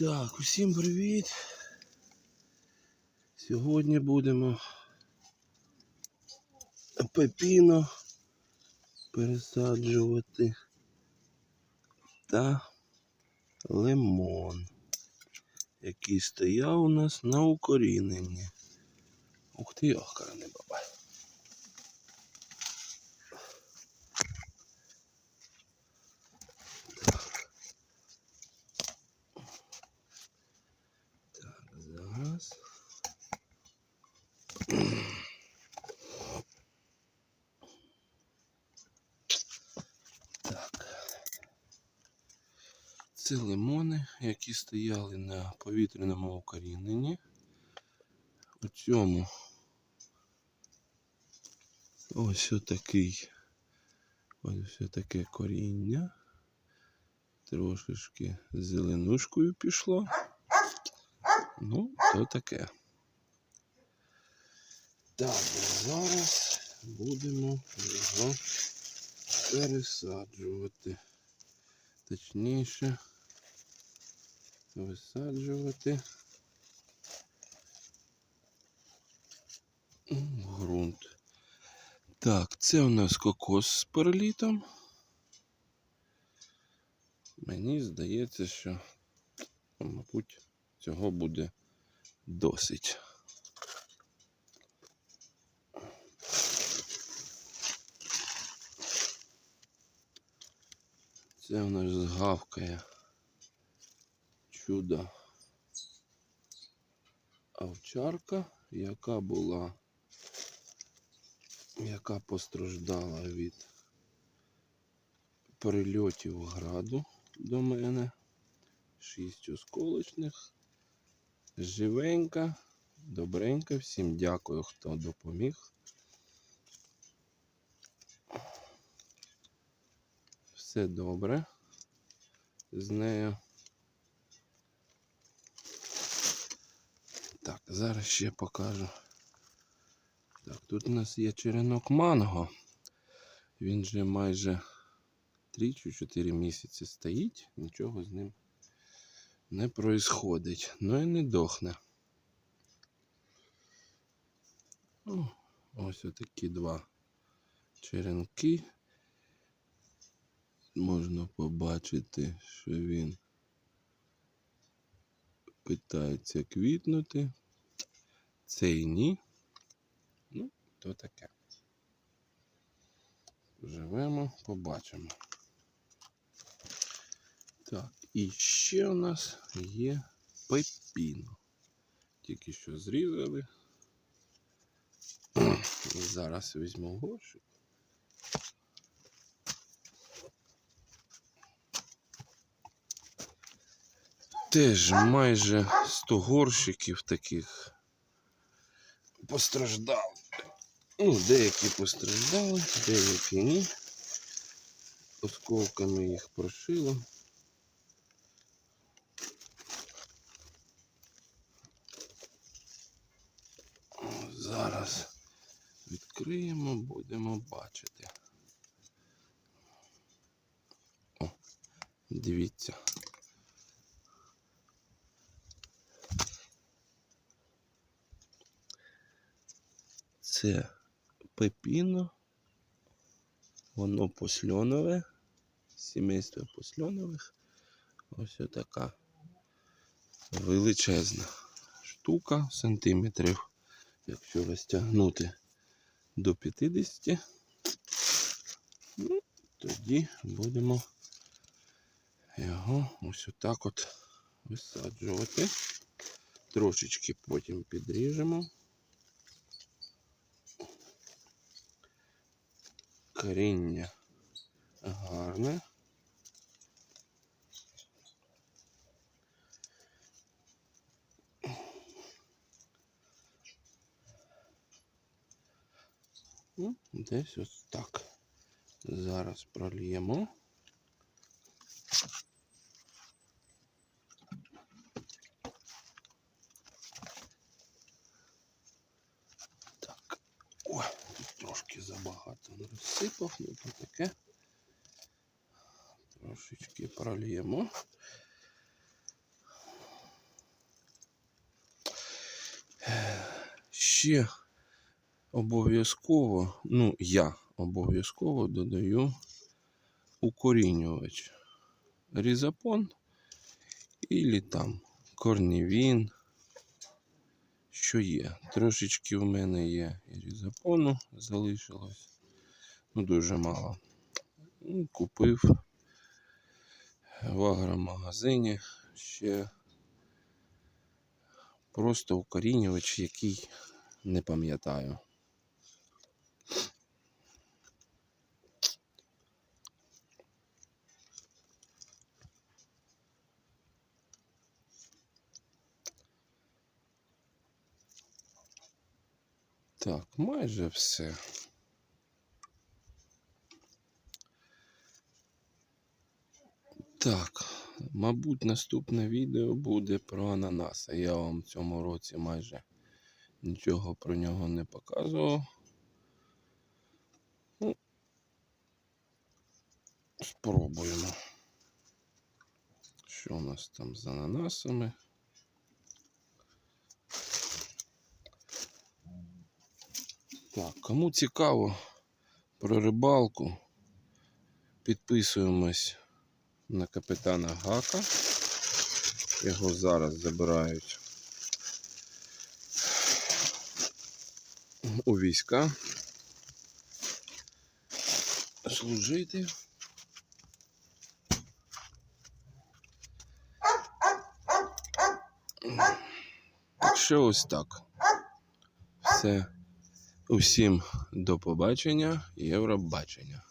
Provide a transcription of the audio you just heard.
Так, усім привіт. Сьогодні будемо пепіно пересаджувати та лимон, який стояв у нас на укоріненні. Ух ти, охраний бабай. Так, зараз. Так. Це лимони, які стояли на повітряному укоріненні. У цьому ось отакий ось таке коріння. Трошечки зеленушкою пішло. Ну, то таке. Так, зараз будемо його пересаджувати. Точніше, висаджувати в ґрунт. Так, це у нас кокос з перелітом. Мені здається, що, мабуть, цього буде досить. Це у нас згавкає чудо овчарка, яка була, яка постраждала від прильотів граду до мене. Шість осколочних. Живенька, добренька. Всім дякую, хто допоміг. Все добре з нею. Так, зараз ще покажу. Так, тут у нас є черенок манго. Він же майже 3 чи 4 місяці стоїть, нічого з ним не происходить. Ну і не дохне. О, ось отакі два черенки. Можна побачити, що він питається квітнути. Цей ні. Ну, то таке. Живемо, побачимо. Так, і ще у нас є пепіно. Тільки що зрізали. Зараз візьму горщик. Теж майже 100 горщиків таких постраждали. Ну, деякі постраждали, деякі ні. Осколками їх прошило. Зараз відкриємо, будемо бачити. О, дивіться. Це пепіно. Воно посльонове. Сімейство посльонових. Ось така величезна штука сантиметрів. Якщо розтягнути до 50, ну, тоді будемо його ось отак от висаджувати. Трошечки потім підріжемо. Коріння гарне. Ну, десь ось так. Зараз прольємо. трошки забагато не розсипав, ну то таке. Трошечки прольємо. Ще обов'язково, ну, я обов'язково додаю укорінювач різапон, і там корнівін, що є? Трошечки в мене є різапону залишилось. Ну, дуже мало. Ну, купив в агромагазині ще просто укорінювач, який не пам'ятаю. Так, майже все. Так, мабуть, наступне відео буде про ананаси. Я вам в цьому році майже нічого про нього не показував. Ну, спробуємо. Що у нас там з ананасами? Так, кому цікаво про рибалку, підписуємось на капітана Гака. Його зараз забирають у війська. Служити. Так що ось так. Все. Усім до побачення, Євробачення.